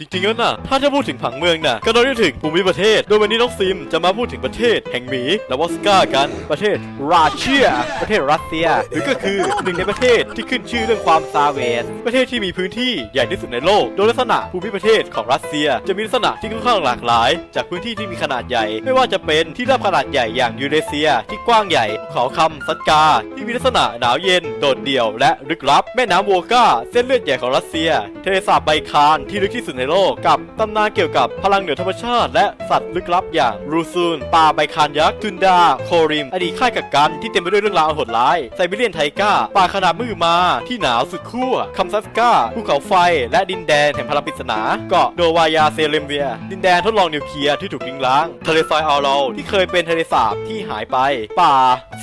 จริงๆแล้วน่ะถ้าจะพูดถึงผังเมืองน่ะก็ต้องนึกถึงภูมิประเทศ โดยวันนี้น้องซิมจะมาพูดถึงประเทศแห่งหมีและวอสกากันประเทศราเชีย ประเทศรัสเซีย หรือก็คือหนึ่งในประเทศที่ขึ้นชื่อเรื่องความซาเวสประเทศที่มีพื้นที่ใหญ่ที่สุดในโลก โดยลักษณะภูมิประเทศของรัสเซีย จะมีลักษณะที่ค่อนข้างหลากหลาย จากพื้นที่ที่มีขนาดใหญ่ ไม่ว่าจะเป็นที่ราบขนาดใหญ่อย่างยูเรเซีย ที่กว้างใหญ่ภูเขาคำซัดกา ที่มีลักษณะหนาวเย็นโดดเดี่ยว และลึกลับ แม่น้ำโวกาเส้นเลือดใหญ่ของรัสเซียทะเลสาบไบคานที่ลึกที่สุดในโลกกับตำนานเกี่ยวกับพลังเหนือธรรมชาติ และสัตว์ลึกลับอย่างรูซูนป่าไบคานยักษ์ทุนดา โคริม อดีตค่ายกักกันที่เต็มไปด้วยเรื่องราวอันโหดร้ายไซบีเรียนไทก้าป่าขนาดมือมาที่หนาวสุดขั้วคัมซัสกาภูเขาไฟ และดินแดนแห่งพลังปริศนา เกาะโดวายาเซเลมเวีย ดินแดนทดลองนิวเคลียร์ที่ถูกทิ้งร้างทะเลทรายอัลโลที่เคยเป็นทะเลสาบที่หายไป ป่า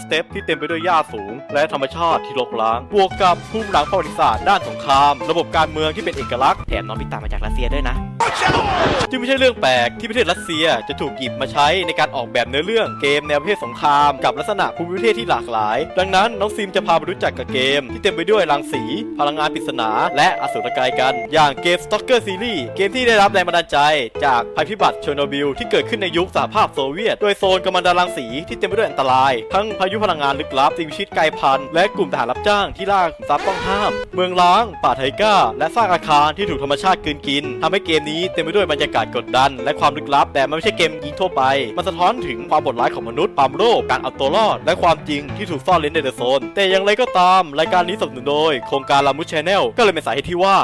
สเตปที่เต็มไปด้วยหญ้าสูง และธรรมชาติที่รกร้างบวกกับภูมิหลังประวัติศาสตร์ด้านสงคราม ระบบการเมืองที่เป็นเอกลักษณ์แถมน้องพิตามาจากรัสเซียด้วยนะจึงไม่ใช่เรื่องแปลกที่ประเทศรัสเซียจะถูกหยิบมาใช้ในการออกแบบเนื้อเรื่องเกมแนวประเภทสงครามกับลักษณะภูมิประเทศที่หลากหลาย ดังนั้นน้องซิมจะพาไปรู้จักกับเกม ที่เต็มไปด้วยรังสี พลังงานปริศนาและอสุรกายกัน อย่างเกม Stalker Series เกมที่ได้รับแรงบันดาลใจ จากภัยพิบัติเชอร์โนบิลที่เกิดขึ้นในยุคสหภาพโซเวียต โดยโซนกัมมันตรังสีที่เต็มไปด้วยอันตราย ทั้งพายุพลังงานลึกลับสิ่งมีชีวิตกลายพันธุ์และกลุ่มทหารรับจ้างที่ล่าขุมทรัพย์ต้องห้าม เมืองร้างป่าไทก้า และซากอาคารที่ถูกธรรมชาติกลืนกินทำให้เกมนี้เต็มไปด้วยบรรยากาศกดดัน และความลึกลับ แต่มันไม่ใช่เกมยิงทั่วไป มันสะท้อนถึงความโหดร้ายของมนุษย์ความโลภการเอาตัวรอด และความจริงที่ถูกซ่อนเร้นในเดอะโซน แต่อย่างไรก็ตาม รายการนี้สนับสนุนโดย โครงการลามุชแชนแนลก็เลยเป็นสาเหตุที่ว่า